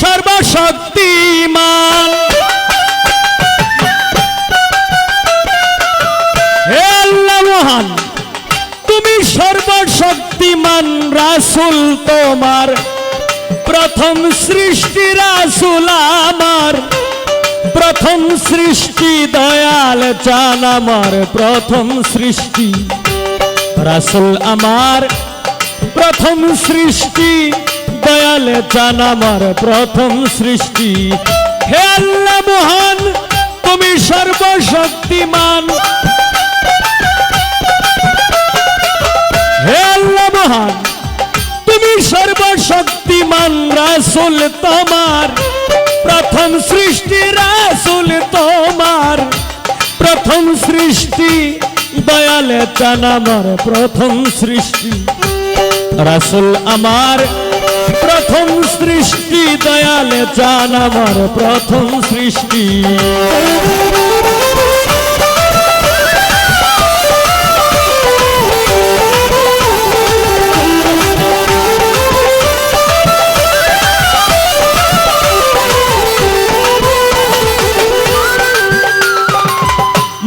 সর্বশক্তিমান। হে আল্লাহ মহান, তুমি সর্বশক্তিমান রাসুল তোমার। প্রথম সৃষ্টি রাসুল আমার। প্রথম সৃষ্টি দয়াল চান আমার। প্রথম সৃষ্টি রাসুল আমার। প্রথম সৃষ্টি দয়াল চান আমার প্রথম সৃষ্টি। হে আল্লাহ মহান, তুমি সর্বশক্তিমান। হে আল্লাহ মহান, তুমি সর্বশক্তিমান রাসুল তোমার। প্রথম সৃষ্টি রাসুল তোমার। প্রথম সৃষ্টি দয়ালে চান আমার প্রথম সৃষ্টি। রাসুল আমার প্রথম সৃষ্টি দয়ালে চান আমার প্রথম সৃষ্টি।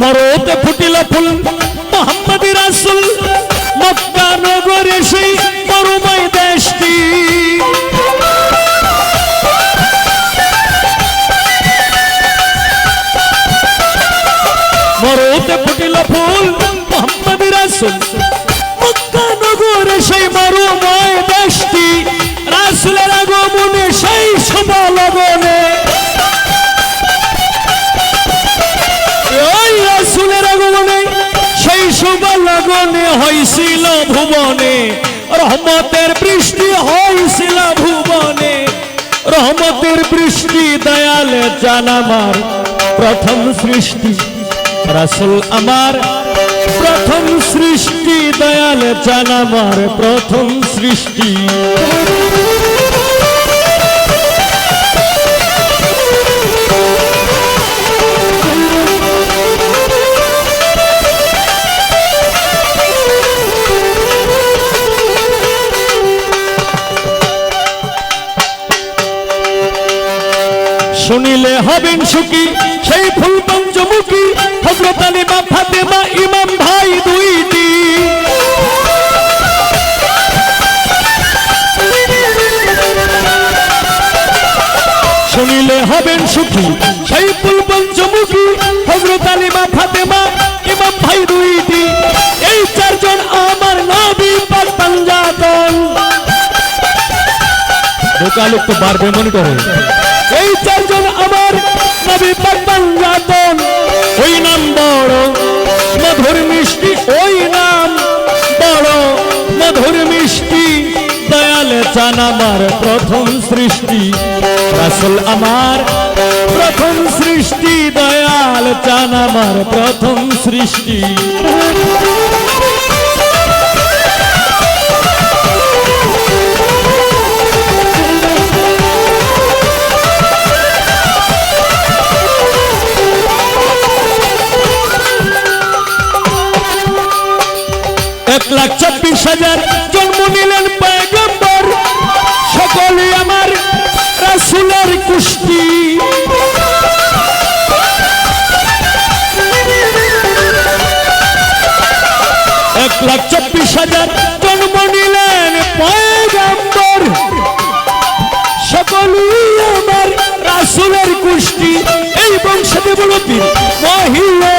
মরতে ফুটিল ফুল। ফুল মোহাম্মদ রাসুল, মক্কা নগরে সেই মরুময় দেশটি রাসুলের আগমনে সেই শুভ হয়েছিল ভুবনে, রহমতের বৃষ্টি হয়েছিল ভুবনে। রহমতের বৃষ্টি দয়ালে জান আমার প্রথম সৃষ্টি। রাসুল আমার প্রথম সৃষ্টি দয়াল জান প্রথম সৃষ্টি। শুনিলে হবেন সুখী, সেই ফুল পঞ্চমুখী হজরত আলী বা ফাতেমা ইমাম ভাই দুইটি। শুনিলে হবেন সুখী, সেই ফুল পঞ্চমুখী হজরত আলী বা ফাতেমা ইমাম ভাই দুইটি। এই চারজন আমার নবী পাক পাঞ্জাতন ঢোকালে তো বাড়বে মনে করে। বড় মধুর মিষ্টি, ওই নাম বড় মধুর মিষ্টি। দয়াল চান আমার প্রথম সৃষ্টি, রাসুল আমার প্রথম সৃষ্টি। দয়াল চান আমার প্রথম সৃষ্টি। চব্বিশ হাজার জন্ম নিলেন পয়গম্বর। সকলে আমার রাসুলের কুষ্টি এক লাখ চব্বিশ হাজার জন্ম নিলেন পয়গম্বর। সকলেই আমার রাসুলের কুষ্টি এই বংশতে বলতি মহিলাতি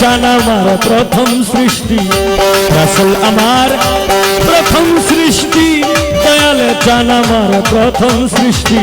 চান আমার প্রথম সৃষ্টি। রাসুল আমার প্রথম সৃষ্টি। দয়াল চান আমার প্রথম সৃষ্টি।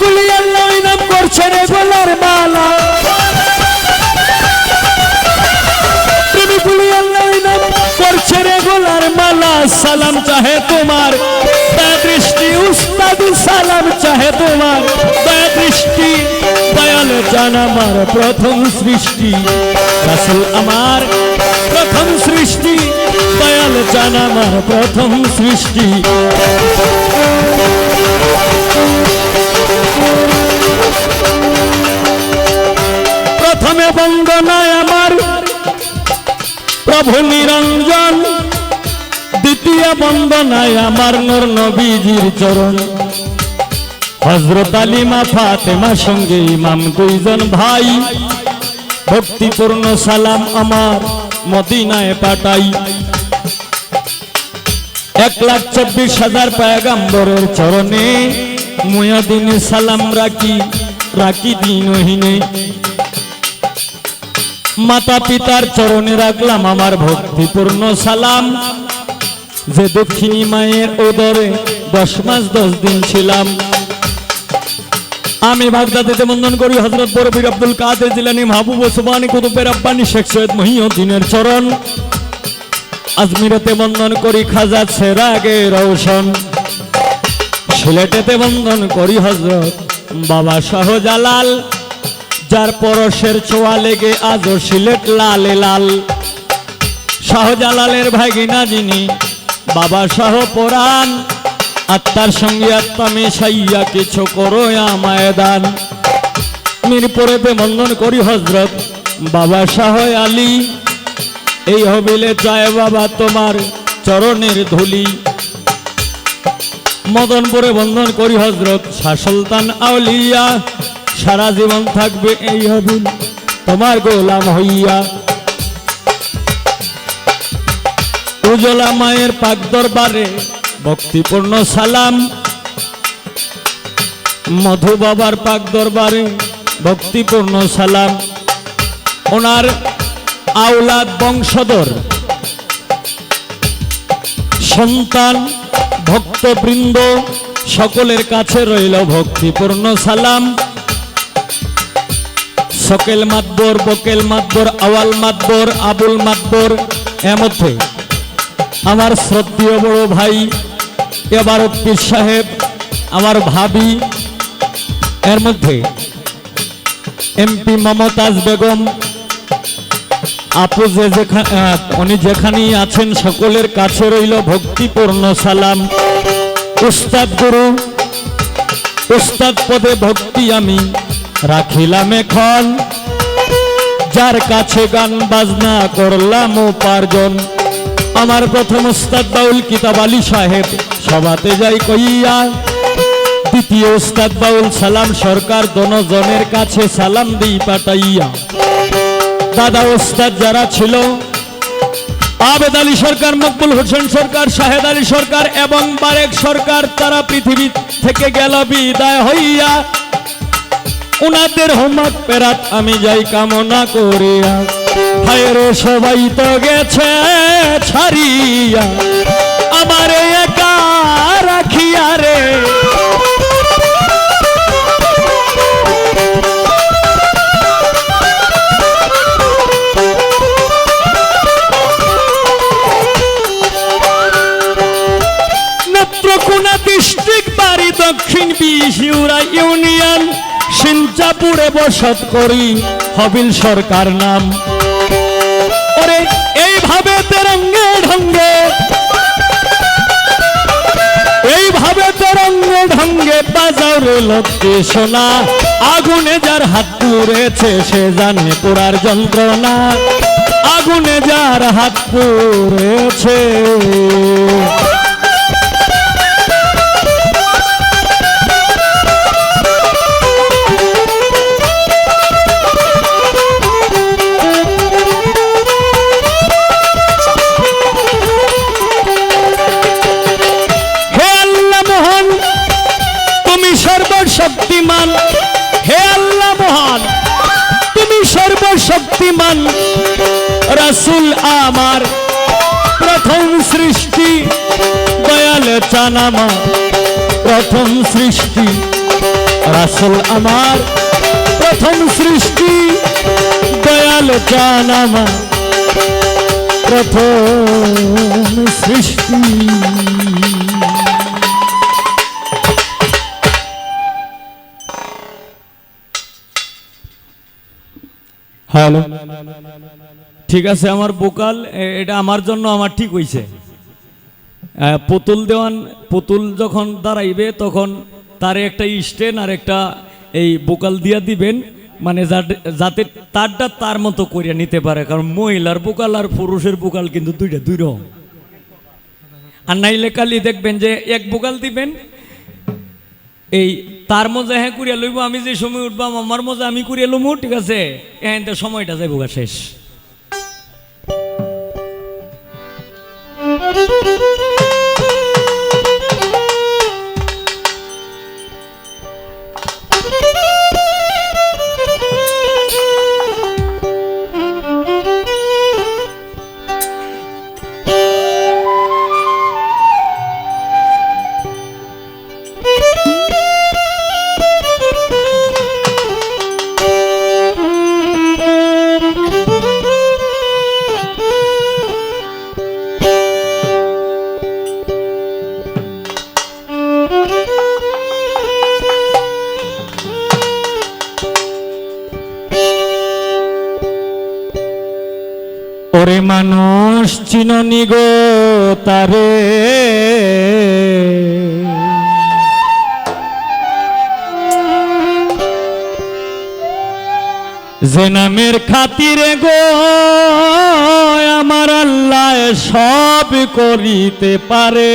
প্রেমিকুলি আল্লাহ নাম করছে রে গোলার মালা। প্রেমিকুলি আল্লাহ নাম করছে রে গোলার মালা। সালাম চাহে তোমার, দয়া দৃষ্টি উস্তাদ, সালাম চাহে তোমার। দয়া দৃষ্টি, দয়াল জান আমার প্রথম সৃষ্টি। রাসুল আমার প্রথম সৃষ্টি, দয়াল জান আমার প্রথম সৃষ্টি। প্রথমে বন্দনায় আমার। প্রভু নিরঞ্জন, দ্বিতীয় বন্দনায় আমার নূর নবীজির চরণ। হজরত আলিমা ফাতেমা সঙ্গে ইমাম দুইজন ভাই। ভক্তিপূর্ণ সালাম আমার মদিনায় পাঠাই। এক লাখ চব্বিশ হাজার পায়গাম্বরের চরণে মুয়াদিনে সালাম রাখি রাখি দিনহীনে মাতা পিতার চরণে রাখলাম আমার ভক্তিপূর্ণ সালাম। যে দক্ষিণী মায়ের ওদরে দশ মাস দশ দিন ছিলাম। আমি বাগদাদেতে বন্দন করি হজরত বরফির আব্দুল কাদের জিলানি মাহবুব ওসমানী কুতুবের আব্বানি শেখ সৈয়দ মহিউদ্দিনের চরণ। আজমিরাতে বন্দন করি খাজা সেরাগে রৌশন সিলেটেতে বন্দন করি হজরত বাবা শাহজালাল। যার পরশের ছোঁয়া লেগে আজও সিলেট লালে লাল। শাহজালালের ভাগিনা যিনি, বাবা শাহ পরাণ। আত্মার সঙ্গে আত্মা মেশাইয়া কিছু করো আমায় দান মিরপুরেতে বন্ধন করি হজরত বাবা শাহ আলী। এই হবিলে চায় বাবা তোমার চরণের ধুলি। মদনপুরে বন্ধন করি হজরত শাহ সুলতান আউলিয়া। সারা জীবন থাকবে এই হবিল তোমার গোলাম হইয়া। উজলা মায়ের পাক দরবারে ভক্তিপূর্ণ সালাম। মধু বাবার পাক দরবারে ভক্তিপূর্ণ সালাম। ওনার আওলাদ বংশধর, সন্তান, ভক্তবৃন্দ, সকলের কাছে রইল ভক্তিপূর্ণ সালাম। সকেল মাতবর, বকেল মাতবর, আওয়াল মাতবর, আবুল মাতবর এর মধ্যে আমার শ্রদ্ধেয় বড় ভাই এবার পীর সাহেব, আমার ভাবি এর মধ্যে এমপি মমতাজ বেগম, আপু যে যেখানে উনি যেখানেই আছেন, সকলের কাছে রইল ভক্তিপূর্ণ সালাম। উস্তাদ গুরু, উস্তাদ পদে ভক্তি আমি। রাখিলাম এখন। যার কাছে গান, বাজনা করলাম উপার্জন। আমার প্রথম উস্তাদ বাউল কিতাব আলী সাহেব, সভাতে যাই কইয়া। দ্বিতীয় উস্তাদ বাউল সালাম সরকার দনজনের কাছে সালাম দিই পাঠাইয়া। দাদা উস্তাদ যারা ছিল, আবেদ আলী সরকার, মকবুল হোসেন সরকার, শাহেদ আলী সরকার এবং বারেক সরকার, তারা পৃথিবী থেকে গেল বিদায় হইয়া। উনাদের হোমাক পেরাত আমি যাই কামনা করিয়া। ভাইয়ের সবাই তো গেছে ছাড়িয়া। আমার একা রাখিয়া রে। সিঞ্জাপুরে বসত করি, হবিল সরকার নাম। ওরে, এইভাবে তেরঙ্গে ঢঙ্গে, এইভাবে তেরঙ্গে ঢঙ্গে বাজাও লোককে শোনা আগুনে যার হাত পুড়েছে সে জানে পোড়ার যন্ত্রণা, আগুনে যার হাত পুড়েছে। সর্বশক্তিমান। হে আল্লাহ মহান, তুমি সর্বশক্তিমান। রাসুল আমার প্রথম সৃষ্টি, দয়াল চানামা, প্রথম সৃষ্টি। রাসুল আমার প্রথম সৃষ্টি, দয়াল চানামা, প্রথম সৃষ্টি। হ্যালো। ঠিক আছে, আমার বোকাল এটা আমার জন্য আমার ঠিক হইছে। পুতুল দেওয়ান, পুতুল যখন দাঁড়াইবে, তখন তার একটা স্টেন আর একটা এই বোকাল দিয়া দিবেন মানে যাতে তারটা তার মতো করিয়া নিতে পারে, কারণ মহিলার বোকাল আর পুরুষের বোকাল কিন্তু দুইটা দুই রকম। আর নাইলে কালি দেখবেন যে এক বোকাল দিবেন এই তার মজা হ্যাঁ করিয়া লইব, আমি যে সময় উঠবাম, আমার মজা আমি করিয়া লমু, ঠিক আছে? হ্যাঁ সময়টা যাইব শেষ। ওরে মানুষ চিননি গো তারে। যে নামের খাতিরে গো আমার আল্লাহ সব করিতে পারে।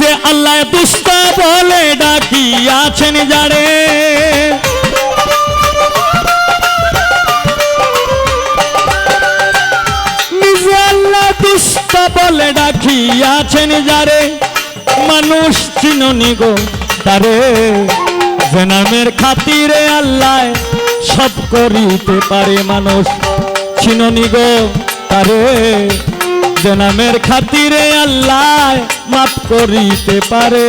নিজে আল্লাহ দুষ্ট বলে ডাকিয়াছেন যারে। নিজে আল্লাহ দুষ্ট বলে ডাকিয়াছেন যারে। মানুষ চিননি গো তারে। যে নামের খাতিরে আল্লাহ সব করিতে পারে মানুষ চিননি গো তারে। যে নামের খাতিরে আল্লাহ মাফ করিতে পারে।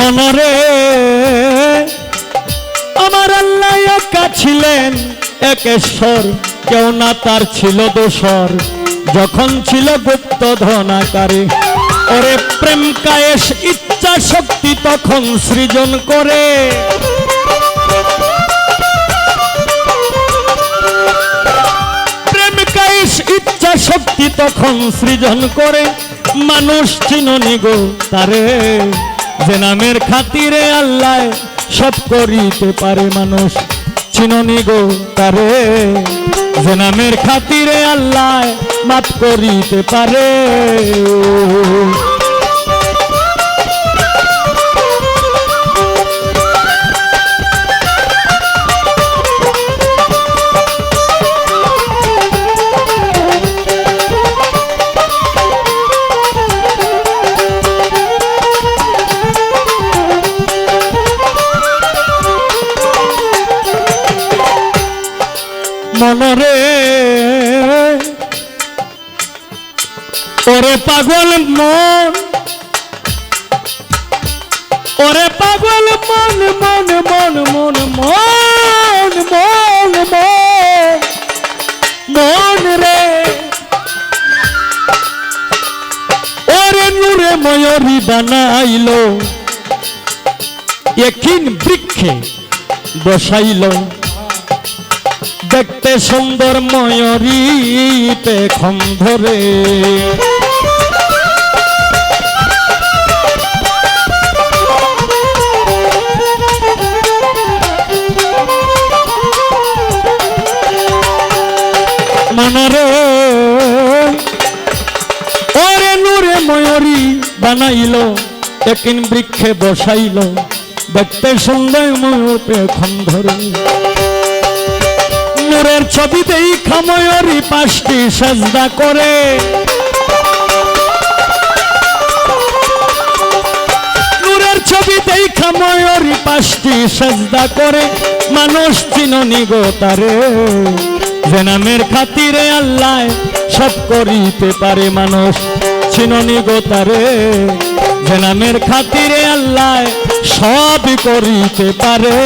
মনরে। আমার আল্লাহ একা ছিলেন, একেশ্বর, কেউ না তার ছিল দোসর যখন ছিল গুপ্ত ধনাকারে, ওরে প্রেম কায়েস, ইচ্ছা শক্তি তখন সৃজন করে। প্রেম কায়েস, ইচ্ছা শক্তি তখন সৃজন করে। মানুষ চিননি গো তারে। যে নামের খাতিরে আল্লাহ সব করিতে পারে মানুষ। চিননি গো তারে। যে নামের খাতিরে আল্লাহ মাফ করিতে পারে। পাগল মন। ওরে পাগল মন মন মন মন মন মন মন মন রে। ওরে নূরে ময়ূরী বানাইলো একিন বৃক্ষে বসাইল। দেখতে সুন্দর ময়ূরীতে খম ধরে একিন বৃক্ষে বসাইল, দেখতে সুন্দর ময়ূরতে খম ধরে নূরের ছবিতেই খাময়রি পাঁচটি সাজদা করে। ছবিতেই খাময়রি পাঁচটি সাজদা করে। মানুষ চিননি গো তারে খাতিরে আল্লাহ সব করিতে পারে মানুষ। চিননি গো নামের খাতিরে আল্লাহ সব করিতে পারে।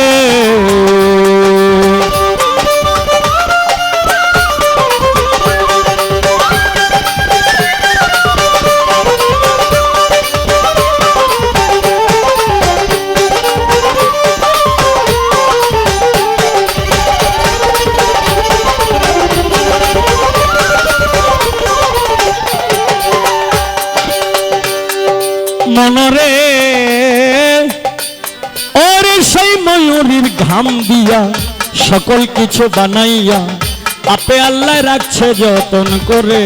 মনরে ওরে সেই ময়ূরীর ঘাম দিয়া সকল কিছু বানাইয়া আপে আল্লাহ রাখছে যতন করে।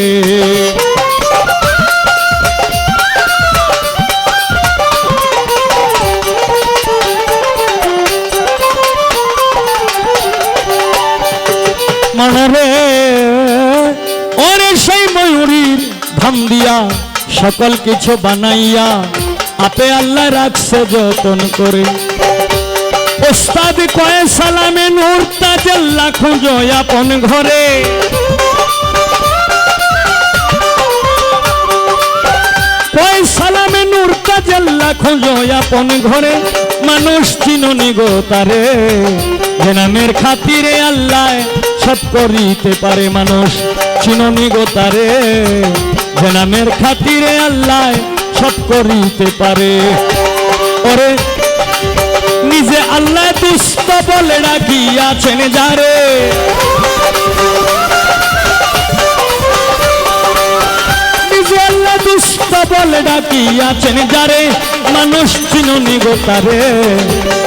সকল কিছু বানাইয়া, আপে আল্লাহ রাখছে যতন করে। ওস্তাদ কয়ে সালামে নূর তাজাল্লা খুঁজো আপন ঘরে। কয় সালামে নূর তাজাল্লা খুঁজো আপন ঘরে। মানুষ চিননি গো তারে, যে খাতিরে আল্লাহ সব করিতে পারে মানুষ। চিননি গো তারে যে নামের খাতিরে আল্লাহ সব করিতে পারে। ওরে, নিজে আল্লাহ দুষ্ট বলে ডাকিয়াছেন যারে। বলে ডাকিয়াছেন যারে। মানুষ চিনুনি গো তারে।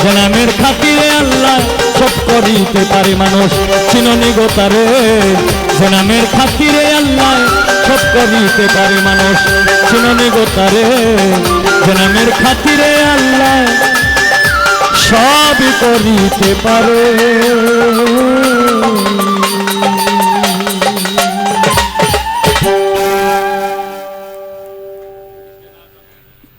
যে নামের খাতিরে আল্লাহ সব করিতে পারে মানুষ। চিনুনি গো তারে। যে খাতিরে আল্লাহ সৎ করিতে পারে মানুষ। চিননে গোতারে জনমের খাতিরে আল্লাহ সব করিতে পারে।